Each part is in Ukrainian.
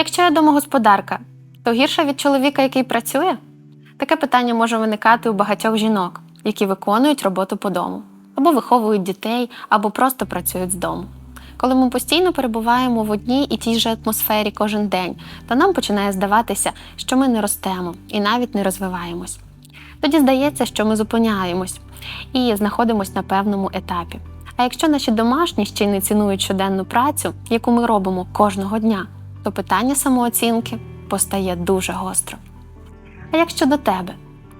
Якщо я домогосподарка, то гірше від чоловіка, який працює? Таке питання може виникати у багатьох жінок, які виконують роботу по дому, або виховують дітей, або просто працюють з дому. Коли ми постійно перебуваємо в одній і тій же атмосфері кожен день, то нам починає здаватися, що ми не ростемо і навіть не розвиваємось. Тоді здається, що ми зупиняємось і знаходимося на певному етапі. А якщо наші домашні ще й не цінують щоденну працю, яку ми робимо кожного дня, то питання самооцінки постає дуже гостро. А як щодо тебе,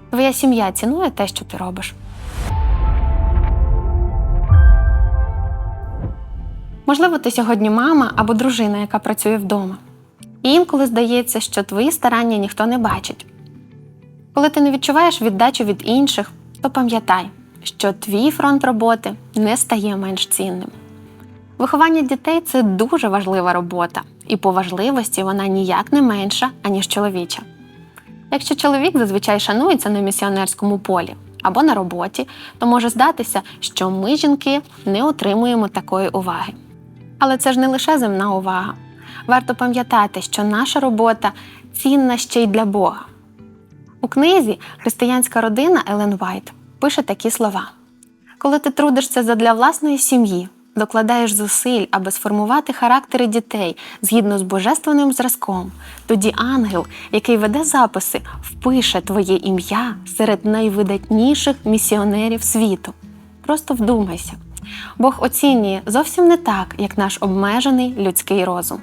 твоя сім'я цінує те, що ти робиш? Можливо, ти сьогодні мама або дружина, яка працює вдома. І інколи здається, що твої старання ніхто не бачить. Коли ти не відчуваєш віддачу від інших, то пам'ятай, що твій фронт роботи не стає менш цінним. Виховання дітей це дуже важлива робота, і по важливості вона ніяк не менша, аніж чоловіча. Якщо чоловік зазвичай шанується на місіонерському полі або на роботі, то може здатися, що ми, жінки, не отримуємо такої уваги. Але це ж не лише земна увага. Варто пам'ятати, що наша робота цінна ще й для Бога. У книзі Християнська родина Елен Вайт пише такі слова: Коли ти трудишся задля власної сім'ї, докладаєш зусиль, аби сформувати характери дітей згідно з божественним зразком, тоді ангел, який веде записи, впише твоє ім'я серед найвидатніших місіонерів світу. Просто вдумайся. Бог оцінює зовсім не так, як наш обмежений людський розум.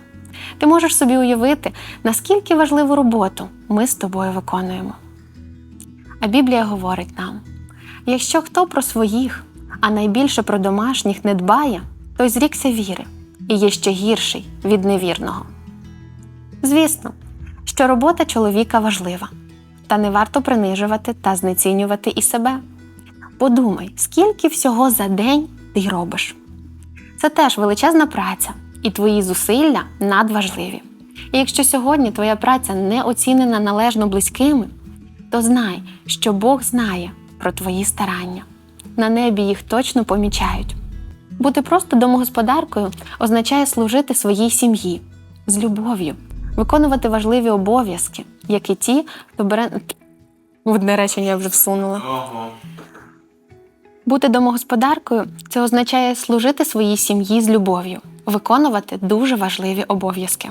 Ти можеш собі уявити, наскільки важливу роботу ми з тобою виконуємо. А Біблія говорить нам: якщо хто про своїх, а найбільше про домашніх не дбає, той зрікся віри і є ще гірший від невірного. Звісно, що робота чоловіка важлива, та не варто принижувати та знецінювати і себе. Подумай, скільки всього за день ти робиш. Це теж величезна праця, і твої зусилля надважливі. І якщо сьогодні твоя праця не оцінена належно близькими, то знай, що Бог знає про твої старання. На небі їх точно помічають. Бути просто домогосподаркою означає служити своїй сім'ї з любов'ю, виконувати важливі обов'язки, як і ті, хто бере. Одне речення я вже всунула. Ого. Бути домогосподаркою це означає служити своїй сім'ї з любов'ю, виконувати дуже важливі обов'язки.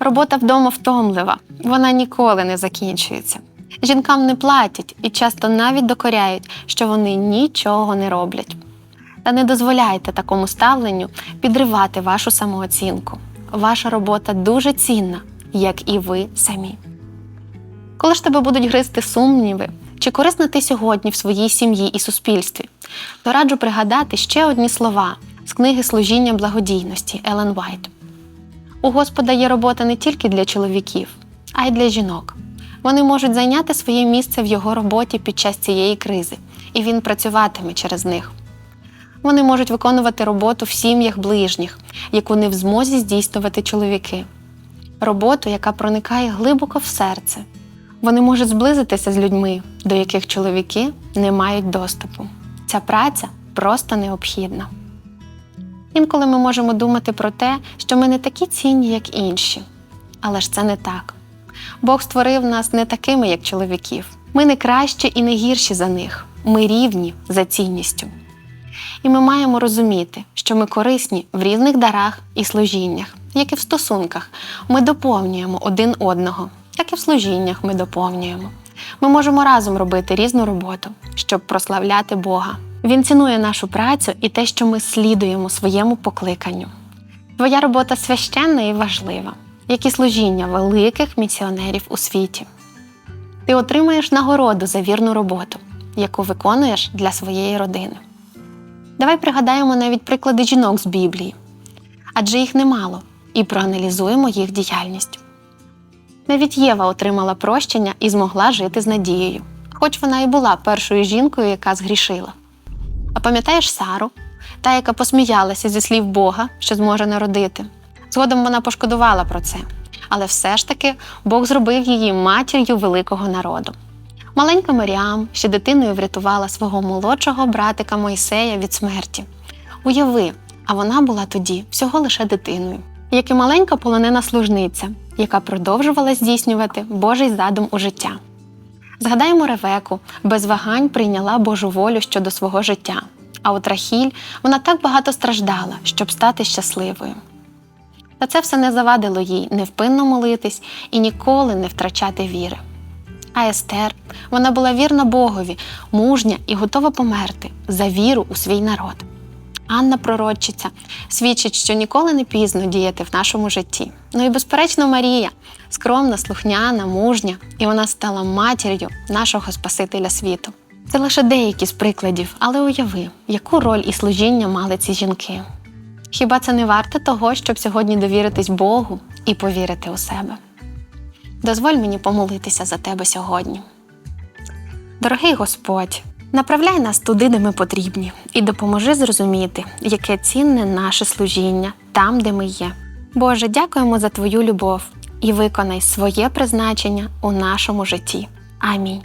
Робота вдома втомлива, вона ніколи не закінчується. Жінкам не платять і часто навіть докоряють, що вони нічого не роблять. Та не дозволяйте такому ставленню підривати вашу самооцінку. Ваша робота дуже цінна, як і ви самі. Коли ж тебе будуть гризти сумніви, чи корисна ти сьогодні в своїй сім'ї і суспільстві, то раджу пригадати ще одні слова з книги Служіння благодійності Елен Вайт. У Господа є робота не тільки для чоловіків, а й для жінок. Вони можуть зайняти своє місце в його роботі під час цієї кризи, і він працюватиме через них. Вони можуть виконувати роботу в сім'ях ближніх, яку не в змозі здійснювати чоловіки, роботу, яка проникає глибоко в серце. Вони можуть зблизитися з людьми, до яких чоловіки не мають доступу. Ця праця просто необхідна. Інколи ми можемо думати про те, що ми не такі цінні, як інші. Але ж це не так. Бог створив нас не такими, як чоловіків. Ми не кращі і не гірші за них. Ми рівні за цінністю. І ми маємо розуміти, що ми корисні в різних дарах і служіннях, як і в стосунках. Ми доповнюємо один одного, як і в служіннях ми доповнюємо. Ми можемо разом робити різну роботу, щоб прославляти Бога. Він цінує нашу працю і те, що ми слідуємо своєму покликанню. Твоя робота священна і важлива, як і служіння великих місіонерів у світі. Ти отримаєш нагороду за вірну роботу, яку виконуєш для своєї родини. Давай пригадаємо навіть приклади жінок з Біблії, адже їх немало, і проаналізуємо їх діяльність. Навіть Єва отримала прощення і змогла жити з надією, хоч вона і була першою жінкою, яка згрішила. А пам'ятаєш Сару, та, яка посміялася зі слів Бога, що зможе народити. Згодом вона пошкодувала про це, але все ж таки Бог зробив її матір'ю великого народу. Маленька Маріам ще дитиною врятувала свого молодшого братика Мойсея від смерті. Уяви, а вона була тоді всього лише дитиною. як і маленька полонена служниця, яка продовжувала здійснювати Божий задум у життя. Згадаємо Ревеку, без вагань прийняла Божу волю щодо свого життя. А от Рахіль вона так багато страждала, щоб стати щасливою. Та це все не завадило їй невпинно молитись і ніколи не втрачати віри. А Естер, вона була вірна Богові, мужня і готова померти за віру у свій народ. Анна Пророчиця свідчить, що ніколи не пізно діяти в нашому житті. Ну і безперечно, Марія скромна, слухняна, мужня, і вона стала матір'ю нашого Спасителя світу. Це лише деякі з прикладів, але уяви, яку роль і служіння мали ці жінки. Хіба це не варте того, щоб сьогодні довіритись Богу і повірити у себе? Дозволь мені помолитися за тебе сьогодні. Дорогий Господь, направляй нас туди, де ми потрібні, і допоможи зрозуміти, яке цінне наше служіння там, де ми є. Боже, дякуємо за Твою любов і виконай своє призначення у нашому житті. Амінь.